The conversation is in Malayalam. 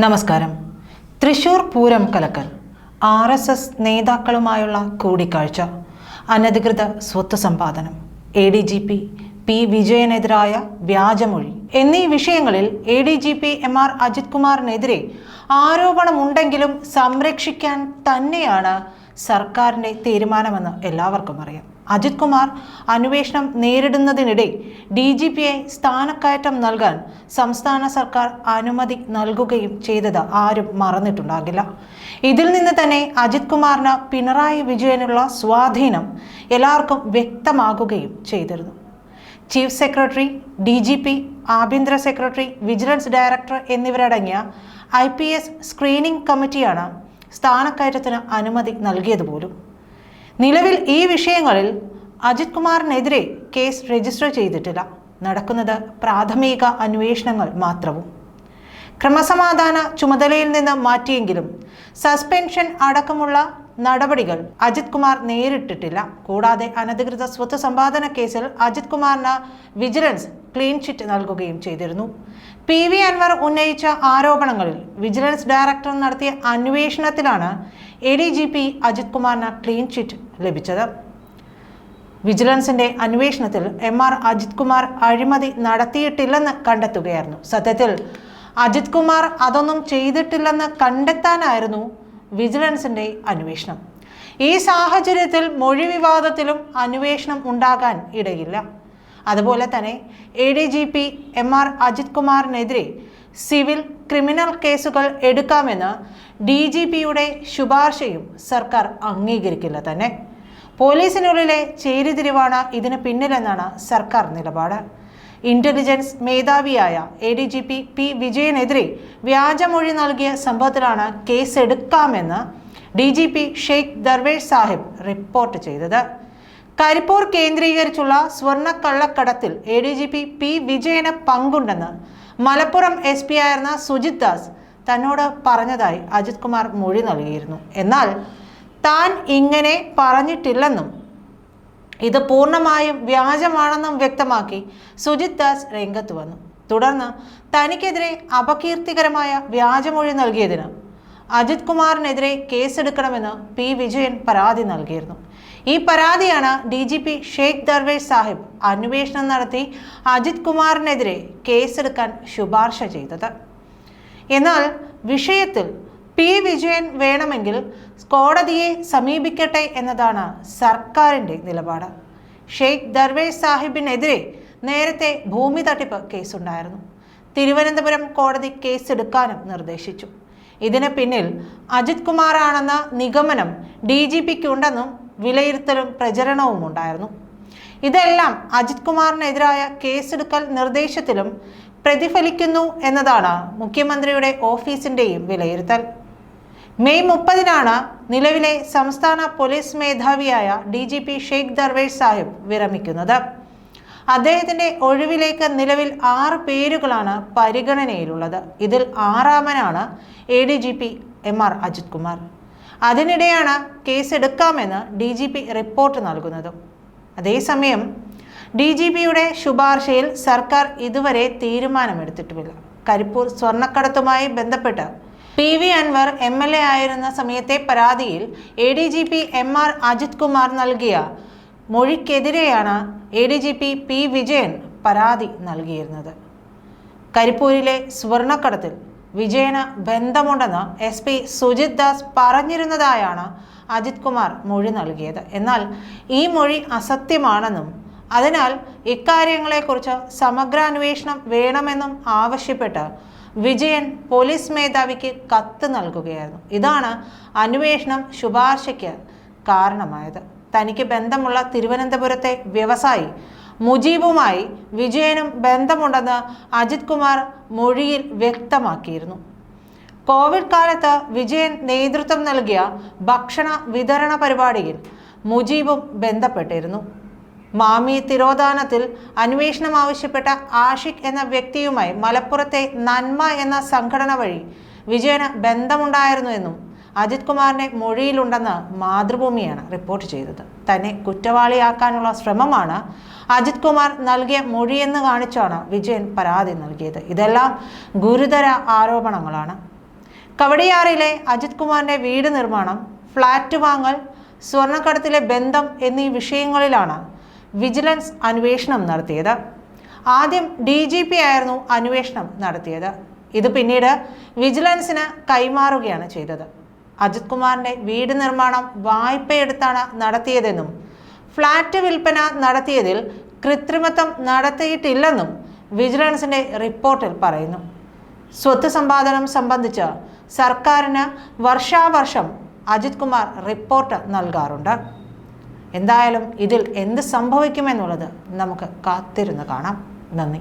നമസ്കാരം. തൃശൂർ പൂരം കലക്കൽ ആർ എസ് എസ് നേതാക്കളുമായുള്ള കൂടിക്കാഴ്ച അനധികൃത സ്വത്ത് സമ്പാദനം A D G P P വിജയനെതിരായ വ്യാജമൊഴി എന്നീ വിഷയങ്ങളിൽ A D G P M R Ajith കുമാറിനെതിരെ ആരോപണമുണ്ടെങ്കിലും സംരക്ഷിക്കാൻ തന്നെയാണ് സർക്കാരിന്റെ തീരുമാനമെന്ന് എല്ലാവർക്കും അറിയാം. അജിത് കുമാർ അന്വേഷണം നേരിടുന്നതിനിടെ ഡി ജി പിയെ സ്ഥാനക്കയറ്റം നൽകാൻ സംസ്ഥാന സർക്കാർ അനുമതി നൽകുകയും ചെയ്തത് ആരും മറന്നിട്ടുണ്ടാകില്ല. ഇതിൽ നിന്ന് തന്നെ അജിത് കുമാറിന് പിണറായി വിജയനുള്ള സ്വാധീനം എല്ലാവർക്കും വ്യക്തമാകുകയും ചെയ്തിരുന്നു. Chief secretary D G P ആഭ്യന്തര സെക്രട്ടറി വിജിലൻസ് ഡയറക്ടർ എന്നിവരടങ്ങിയ ഐ പി എസ് സ്ക്രീനിംഗ് കമ്മിറ്റിയാണ് സ്ഥാനക്കയറ്റത്തിന് അനുമതി നൽകിയതുപോലും. നിലവിൽ ഈ വിഷയങ്ങളിൽ അജിത് കുമാറിനെതിരെ കേസ് രജിസ്റ്റർ ചെയ്തിട്ടില്ല. നടക്കുന്നത് പ്രാഥമിക അന്വേഷണങ്ങൾ മാത്രവും. ക്രമസമാധാന ചുമതലയിൽ നിന്ന് മാറ്റിയെങ്കിലും സസ്പെൻഷൻ അടക്കമുള്ള നടപടികൾ അജിത് കുമാർ നേരിട്ടിട്ടില്ല. കൂടാതെ അനധികൃത സ്വത്ത് സമ്പാദന കേസിൽ അജിത് കുമാറിന് വിജിലൻസ് ക്ലീൻ ചിറ്റ് നൽകുകയും ചെയ്തിരുന്നു. പി വി അൻവർ ഉന്നയിച്ച ആരോപണങ്ങളിൽ വിജിലൻസ് ഡയറക്ടർ നടത്തിയ അന്വേഷണത്തിലാണ് A D G P Ajith കുമാറിന് ക്ലീൻ ചിറ്റ് ലഭിച്ചത്. വിജിലൻസിന്റെ അന്വേഷണത്തിൽ എം ആർ അജിത് കുമാർ അഴിമതി നടത്തിയിട്ടില്ലെന്ന് കണ്ടെത്തുകയായിരുന്നു. സത്യത്തിൽ അജിത് കുമാർ അതൊന്നും ചെയ്തിട്ടില്ലെന്ന് കണ്ടെത്താനായിരുന്നു വിജിലൻസിന്റെ അന്വേഷണം. ഈ സാഹചര്യത്തിൽ മൊഴി വിവാദത്തിലും അന്വേഷണം ഉണ്ടാകാൻ ഇടയില്ല. അതുപോലെ തന്നെ A D G P M R Ajith കുമാറിനെതിരെ civil criminal കേസുകൾ എടുക്കാമെന്ന് ഡി ജി പിയുടെ ശുപാർശയും സർക്കാർ അംഗീകരിക്കില്ല തന്നെ. പോലീസിനുള്ളിലെ ചേരിതിരിവാണ് ഇതിന് പിന്നിലെന്നാണ് സർക്കാർ നിലപാട്. Intelligence മേധാവിയായ A D G P P വിജയനെതിരെ വ്യാജമൊഴി നൽകിയ സംഭവത്തിലാണ് കേസെടുക്കാമെന്ന് D G P Shaikh Darvesh Saheb report ചെയ്തത്. കരിപ്പൂർ കേന്ദ്രീകരിച്ചുള്ള സ്വർണ കള്ളക്കടത്തിൽ A D G P P വിജയന് പങ്കുണ്ടെന്ന് മലപ്പുറം എസ് പി ആയിരുന്ന സുജിത് ദാസ് തന്നോട് പറഞ്ഞതായി അജിത് കുമാർ മൊഴി നൽകിയിരുന്നു. എന്നാൽ താൻ ഇങ്ങനെ പറഞ്ഞിട്ടില്ലെന്നും ഇത് പൂർണമായും വ്യാജമാണെന്നും വ്യക്തമാക്കി സുജിത് ദാസ് രംഗത്ത് വന്നു. തുടർന്ന് തനിക്കെതിരെ അപകീർത്തികരമായ വ്യാജമൊഴി നൽകിയതിന് അജിത് കുമാറിനെതിരെ കേസെടുക്കണമെന്ന് പി വിജയൻ പരാതി നൽകിയിരുന്നു. ഈ പരാതിയാണ് D G P Shaikh Darvesh Saheb അന്വേഷണം നടത്തി അജിത് കുമാറിനെതിരെ കേസെടുക്കാൻ ശുപാർശ ചെയ്തത്. എന്നാൽ വിഷയത്തിൽ പി വിജയൻ വേണമെങ്കിൽ കോടതിയെ സമീപിക്കട്ടെ എന്നതാണ് സർക്കാരിന്റെ നിലപാട്. ഷെയ്ഖ് ദർവേഷ് സാഹിബിനെതിരെ നേരത്തെ ഭൂമി തട്ടിപ്പ് കേസുണ്ടായിരുന്നു. തിരുവനന്തപുരം കോടതി കേസെടുക്കാനും നിർദ്ദേശിച്ചു. ഇതിന് പിന്നിൽ അജിത് കുമാറാണെന്ന നിഗമനം ഡി ജി പിക്ക് ഉണ്ടെന്നും വിലയിരുത്തലും പ്രചരണവും ഉണ്ടായിരുന്നു. ഇതെല്ലാം അജിത് കുമാറിനെതിരായ കേസെടുക്കൽ നിർദ്ദേശത്തിലും പ്രതിഫലിക്കുന്നു എന്നതാണ് മുഖ്യമന്ത്രിയുടെ ഓഫീസിന്റെയും വിലയിരുത്തൽ. മെയ് മുപ്പതിനാണ് നിലവിലെ സംസ്ഥാന police മേധാവിയായ D G P Shaikh Darvesh Saheb വിരമിക്കുന്നത്. അദ്ദേഹത്തിന്റെ ഒഴിവിലേക്ക് നിലവിൽ ആറ് പേരുകളാണ് പരിഗണനയിലുള്ളത്. ഇതിൽ ആറാമനാണ് A D G P M R Ajith Kumar. അതിനിടെയാണ് കേസെടുക്കാമെന്ന് ഡി ജി പി റിപ്പോർട്ട് നൽകുന്നതും. അതേസമയം ഡി ജി പിയുടെ ശുപാർശയിൽ സർക്കാർ ഇതുവരെ തീരുമാനമെടുത്തിട്ടുമില്ല. കരിപ്പൂർ സ്വർണക്കടത്തുമായി ബന്ധപ്പെട്ട് P V Anvar M L A ആയിരുന്ന സമയത്തെ പരാതിയിൽ A D G P M R Ajith Kumar നൽകിയ മൊഴിക്കെതിരെയാണ് A D G P P Vijayan പരാതി നൽകിയിരുന്നത്. കരിപ്പൂരിലെ സ്വർണക്കടത്തിൽ വിജയന് ബന്ധമുണ്ടെന്ന് എസ് പി സുജിത് ദാസ് പറഞ്ഞിരുന്നതായാണ് അജിത് കുമാർ മൊഴി നൽകിയത്. എന്നാൽ ഈ മൊഴി അസത്യമാണെന്നും അതിനാൽ ഇക്കാര്യങ്ങളെക്കുറിച്ച് സമഗ്രാന്വേഷണം വേണമെന്നും ആവശ്യപ്പെട്ട് വിജയൻ പോലീസ് മേധാവിക്ക് കത്ത് നൽകുകയായിരുന്നു. ഇതാണ് അന്വേഷണം ശുപാർശയ്ക്ക് കാരണമായത്. തനിക്ക് ബന്ധമുള്ള തിരുവനന്തപുരത്തെ വ്യവസായി മുജീബുമായി വിജയനും ബന്ധമുണ്ടെന്ന് അജിത് കുമാർ മൊഴിയിൽ വ്യക്തമാക്കിയിരുന്നു. കോവിഡ് കാലത്ത് വിജയൻ നേതൃത്വം നൽകിയ ഭക്ഷണ വിതരണ പരിപാടിയിൽ മുജീബും ബന്ധപ്പെട്ടിരുന്നു. മാമി തിരോധാനത്തിൽ അന്വേഷണം ആവശ്യപ്പെട്ട ആഷിഖ് എന്ന വ്യക്തിയുമായി മലപ്പുറത്തെ നന്മ എന്ന സംഘടന വഴി വിജയന് ബന്ധമുണ്ടായിരുന്നു എന്നും അജിത് കുമാറിനെ മൊഴിയിലുണ്ടെന്ന് മാതൃഭൂമിയാണ് റിപ്പോർട്ട് ചെയ്തത്. തന്നെ കുറ്റവാളിയാക്കാനുള്ള ശ്രമമാണ് അജിത് കുമാർ നൽകിയ മൊഴിയെന്ന് കാണിച്ചാണ് വിജയൻ പരാതി നൽകിയത്. ഇതെല്ലാം ഗുരുതര ആരോപണങ്ങളാണ്. കവടിയാറിലെ അജിത് കുമാറിന്റെ വീട് നിർമ്മാണം ഫ്ളാറ്റ് വാങ്ങൽ സ്വർണക്കടത്തിലെ ബന്ധം എന്നീ വിഷയങ്ങളിലാണ് വിജിലൻസ് അന്വേഷണം നടത്തിയത്. ആദ്യം ഡി ജി പി ആയിരുന്നു അന്വേഷണം നടത്തിയത്. ഇത് പിന്നീട് വിജിലൻസിന് കൈമാറുകയാണ് ചെയ്തത്. അജിത് കുമാറിന്റെ വീട് നിർമ്മാണം വായ്പയെടുത്താണ് നടത്തിയതെന്നും ഫ്ളാറ്റ് വിൽപ്പന നടത്തിയതിൽ കൃത്രിമത്വം നടത്തിയിട്ടില്ലെന്നും വിജിലൻസിന്റെ റിപ്പോർട്ടിൽ പറയുന്നു. സ്വത്ത് സമ്പാദനം സംബന്ധിച്ച് സർക്കാരിന് വർഷാവർഷം അജിത് കുമാർ റിപ്പോർട്ട് നൽകാറുണ്ട്. എന്തായാലും ഇതിൽ എന്ത് സംഭവിക്കുമെന്നുള്ളത് നമുക്ക് കാത്തിരുന്ന് കാണാം. നന്ദി.